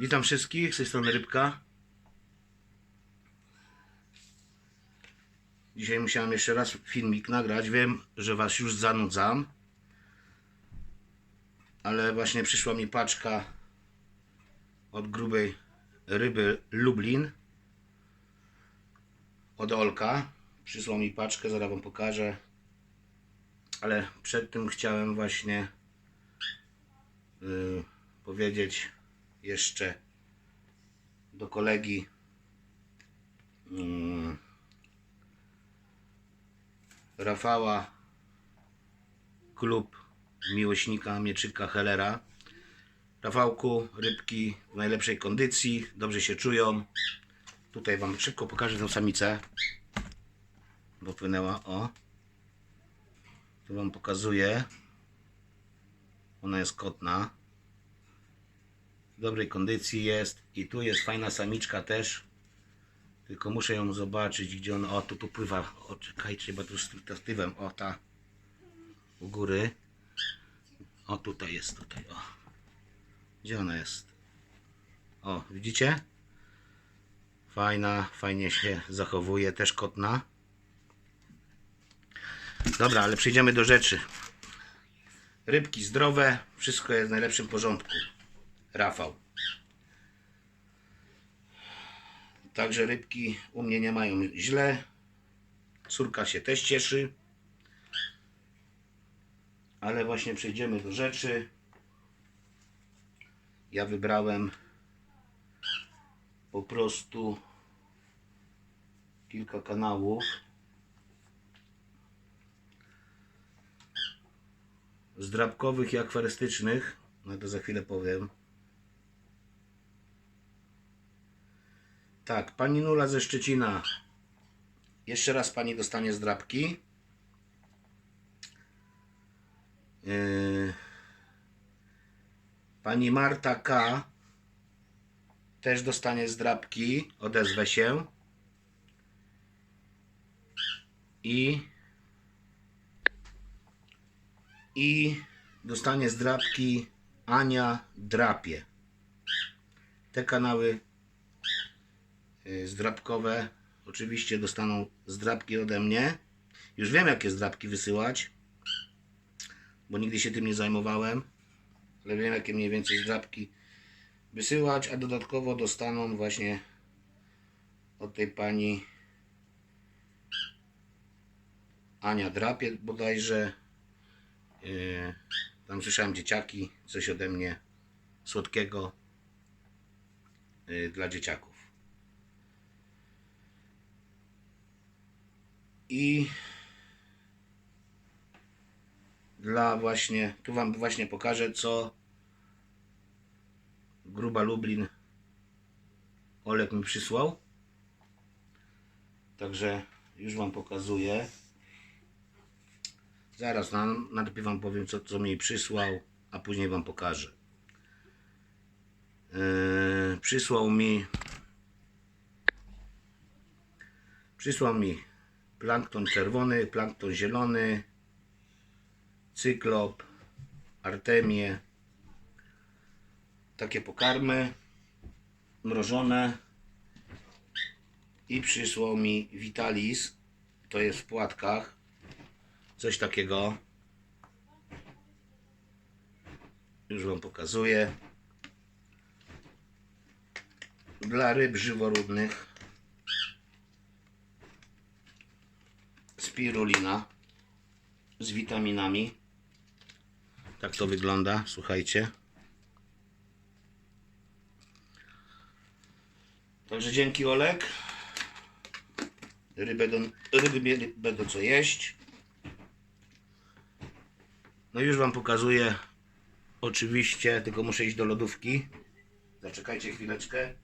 Witam wszystkich, z tej strony Rybka. Dzisiaj musiałem jeszcze raz filmik nagrać. Wiem, że Was już zanudzam. Ale właśnie przyszła mi paczka od grubej ryby Lublin. Od Olka. Przysłał mi paczkę, zaraz Wam pokażę. Ale przed tym chciałem właśnie yy, powiedzieć jeszcze do kolegi. Mm, Rafała klub miłośnika mieczyka Hellera. Rafałku, rybki w najlepszej kondycji, dobrze się czują. Tutaj wam szybko pokażę tę samicę bo płynęła, o. Tu wam pokazuję. Ona jest kotna dobrej kondycji jest i tu jest fajna samiczka też. Tylko muszę ją zobaczyć gdzie ona, o tu, tu pływa o czekajcie, chyba tu statywem o ta. U góry. O tutaj jest, tutaj o. Gdzie ona jest? O widzicie? Fajna, fajnie się zachowuje też kotna. Dobra, ale przejdziemy do rzeczy. Rybki zdrowe, wszystko jest w najlepszym porządku Rafał. Także rybki u mnie nie mają źle. Córka się też cieszy. Ale właśnie przejdziemy do rzeczy. Ja wybrałem po prostu kilka kanałów. Zdrabkowych i akwarystycznych. No to za chwilę powiem. Tak, pani Nula ze Szczecina. Jeszcze raz pani dostanie zdrabki. Yy, Pani Marta K. też dostanie zdrabki. Odezwę się. I i dostanie zdrabki Ania Drapie. Te kanały zdrabkowe oczywiście dostaną zdrabki ode mnie. Już wiem jakie zdrabki wysyłać, bo nigdy się tym nie zajmowałem, ale wiem jakie mniej więcej zdrabki wysyłać, a dodatkowo dostaną właśnie od tej pani Ania Drapie bodajże. Yy, tam słyszałem dzieciaki, coś ode mnie słodkiego yy, dla dzieciaków. I dla właśnie, tu Wam właśnie pokażę, co Gruba Lublin Olek mi przysłał. Także już Wam pokazuję. Zaraz nam, najpierw Wam powiem, co, co mi przysłał, a później Wam pokażę. Yy, przysłał mi przysłał mi plankton czerwony, plankton zielony, cyklop, artemię, takie pokarmy mrożone i przysłał mi Vitalis, to jest w płatkach, coś takiego. Już Wam pokazuję. Dla ryb żyworódnych spirulina z witaminami. Tak to wygląda, słuchajcie. Także dzięki Olek. Ryby będą, ryby będą co jeść. No już Wam pokazuję. Oczywiście, tylko muszę iść do lodówki. Zaczekajcie chwileczkę.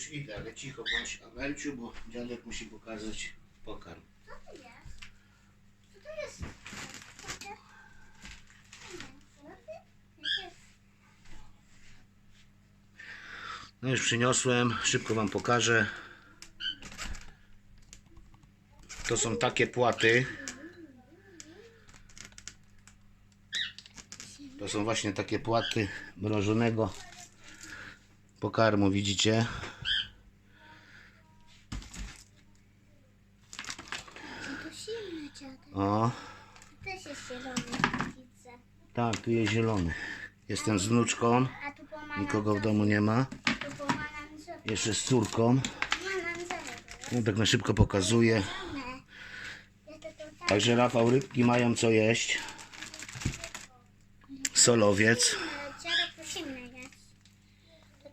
już idę, ale cicho bądź Amelciu, bo dziadek musi pokazać pokarm. Co to jest? Co to jest? No już przyniosłem, szybko Wam pokażę. To są takie płaty. To są właśnie takie płaty mrożonego pokarmu, widzicie? O, Też jest zielony. Widzę. tak, tu jest zielony. Jestem z wnuczką, A tu nikogo w domu nie ma. Tu. Jeszcze z córką. Sobie. No, tak na szybko pokazuję. One. Jeszcze to tak. Także Rafał, rybki mają co jeść. Solowiec jest.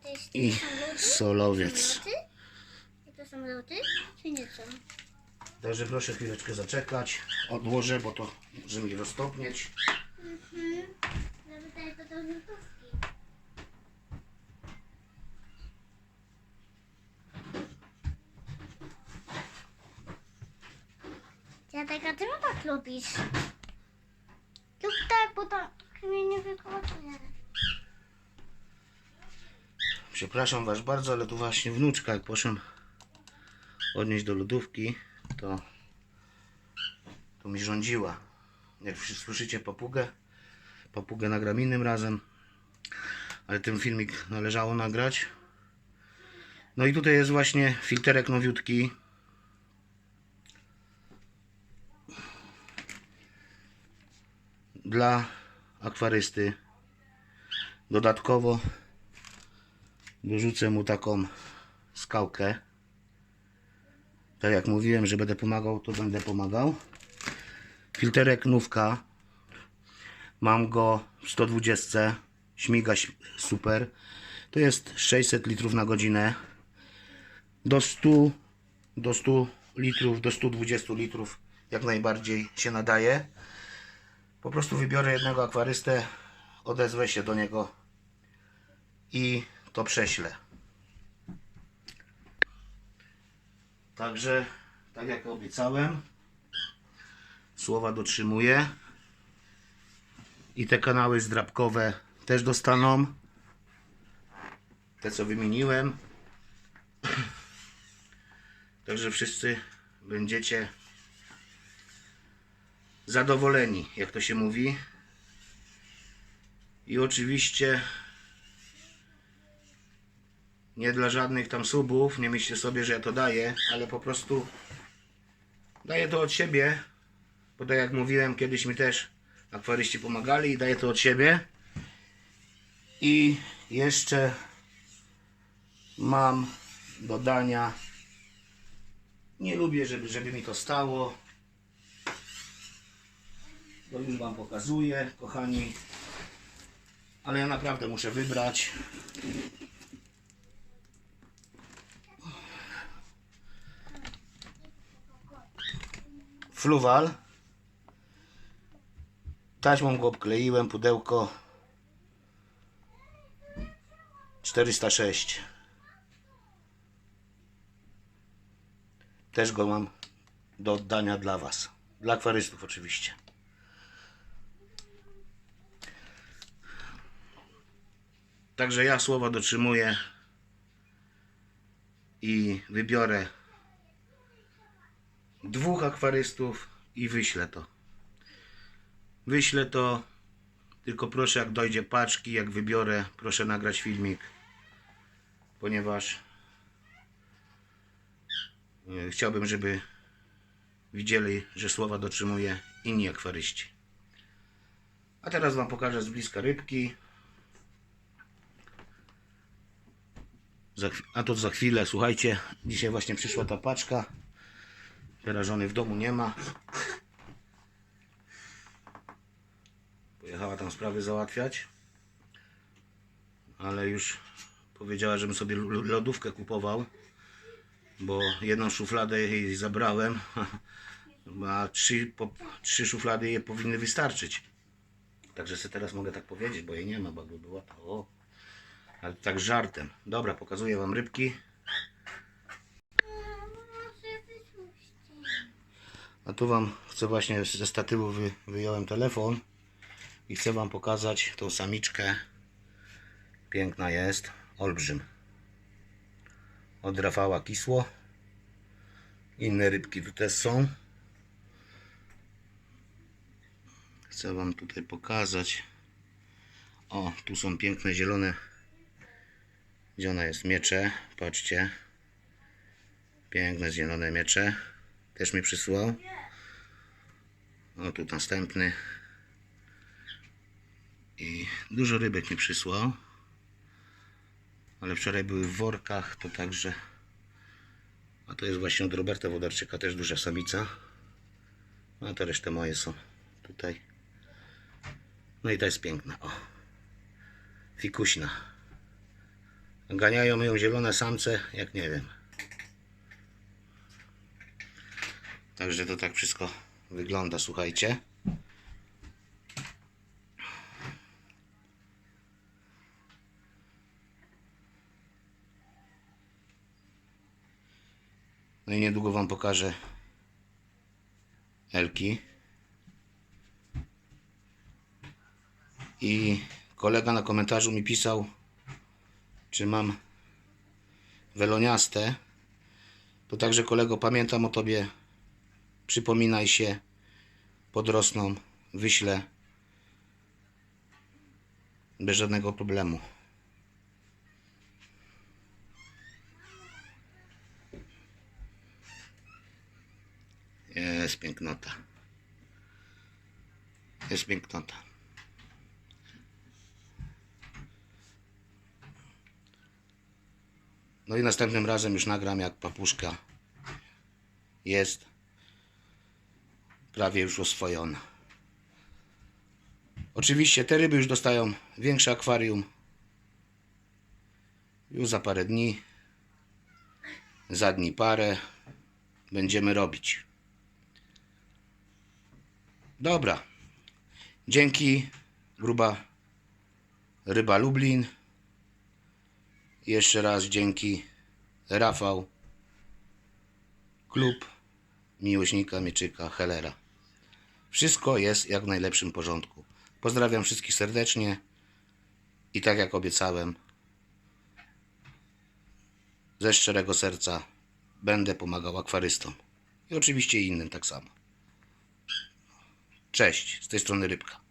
Jest i solowiec. Luty? I to są luty? Czy nie są? Także proszę chwileczkę zaczekać. Odłożę, bo to może mi roztopnieć. Mhm. Tutaj to do lutówki. Dziadek, a ty tak lubisz? Lub tak, bo to mnie nie wykołuje. Przepraszam Was bardzo, ale tu właśnie wnuczka, jak poszłem odnieść do lodówki, to, mi rządziła. Jak słyszycie papugę, papugę nagram innym razem, ale ten filmik należało nagrać. No i tutaj jest właśnie filterek nowiutki. Dla akwarysty. Dodatkowo dorzucę mu taką skałkę. Tak jak mówiłem, że będę pomagał, to będę pomagał. Filterek nówka. Mam go w 120. Śmiga super. To jest 600 litrów na godzinę. Do 100, do 100 litrów, do 120 litrów jak najbardziej się nadaje. Po prostu wybiorę jednego akwarystę, odezwę się do niego i to prześlę. Także, tak jak obiecałem, słowa dotrzymuję. I te kanały zdrabkowe też dostaną. Te, co wymieniłem. Także wszyscy będziecie zadowoleni, jak to się mówi. I oczywiście nie dla żadnych tam subów, nie myślcie sobie, że ja to daję, ale po prostu daję to od siebie, bo tak jak mówiłem, kiedyś mi też akwaryści pomagali i daję to od siebie. I jeszcze mam do dania, nie lubię, żeby, żeby mi to stało, to już Wam pokazuję, kochani, ale ja naprawdę muszę wybrać. Fluwal. Taśmą go obkleiłem, pudełko 406. Też go mam do oddania dla Was. Dla akwarystów oczywiście. Także ja słowa dotrzymuję i wybiorę dwóch akwarystów i wyślę to. Wyślę to, tylko proszę jak dojdzie paczki, jak wybiorę, proszę nagrać filmik, ponieważ e, chciałbym, żeby widzieli, że słowa dotrzymuję inni akwaryści. A teraz Wam pokażę z bliska rybki. A to za chwilę, słuchajcie, dzisiaj właśnie przyszła ta paczka. Teraz żony w domu nie ma. Pojechała tam sprawy załatwiać. Ale już powiedziała, żebym sobie lodówkę kupował. Bo jedną szufladę jej zabrałem. A trzy, po, trzy szuflady jej powinny wystarczyć. Także sobie teraz mogę tak powiedzieć, bo jej nie ma, bo jakby była. O. Ale tak żartem. Dobra, pokazuję wam rybki. Może wypuścić. A tu wam chcę właśnie ze statywu wy, wyjąłem telefon i chcę wam pokazać tą samiczkę. Piękna jest, olbrzym. Od Rafała Kisło. Inne rybki tu też są. Chcę Wam tutaj pokazać. O, tu są piękne zielone. Gdzie ona jest? Miecze. Patrzcie. Piękne zielone miecze. Też mi przysłał. O, tu następny. I dużo rybek mi przysłał. Ale wczoraj były w workach, to także. A to jest właśnie od Roberta Wodarczyka, też duża samica. No a to resztę moje są tutaj. No i ta jest piękna. O. Fikuśna. Ganiają ją zielone samce, jak nie wiem. Także to tak wszystko wygląda, słuchajcie. No i niedługo Wam pokażę Elki. I kolega na komentarzu mi pisał, czy mam weloniaste. To także kolego, pamiętam o Tobie. Przypominaj się, podrosną, wyślę bez żadnego problemu. Jest pięknota. Jest pięknota. No i następnym razem już nagram jak papuszka jest prawie już oswojona. Oczywiście te ryby już dostają większe akwarium. Już za parę dni, za dni parę będziemy robić. Dobra. Dzięki gruba ryba Lublin. Jeszcze raz dzięki Rafał. Klub miłośnika mieczyka Helera. Wszystko jest jak w najlepszym porządku. Pozdrawiam wszystkich serdecznie i tak jak obiecałem, ze szczerego serca będę pomagał akwarystom i oczywiście innym tak samo. Cześć, z tej strony Rybka.